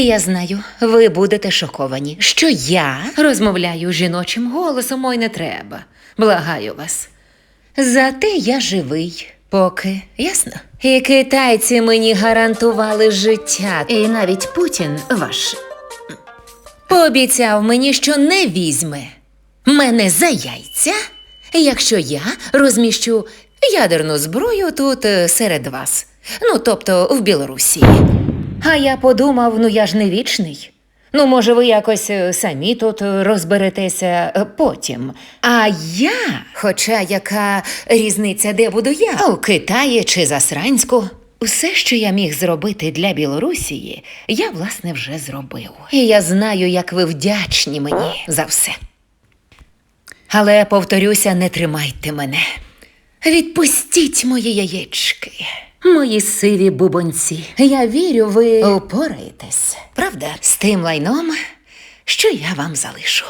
Я знаю, ви будете шоковані, що я розмовляю жіночим голосом, ой не треба. Благаю вас. Зате я живий, поки ясно. І китайці мені гарантували життя. І навіть Путін ваш пообіцяв мені, що не візьме мене за яйця, якщо я розміщу ядерну зброю тут е, серед вас. Ну, тобто в Білорусі. А я подумав, ну я ж не вічний. Ну, може, ви якось е, самі тут розберетеся е, потім. А я, хоча яка різниця, де буду я? У Китаї чи Засранську? Усе, що я міг зробити для Білорусії, я, власне, вже зробив. І я знаю, як ви вдячні мені за все. Але повторюся, не тримайте мене. Відпустіть мої яєчки, мої сиві бубонці. Я вірю, ви опораєтесь, правда, з тим лайном, що я вам залишу.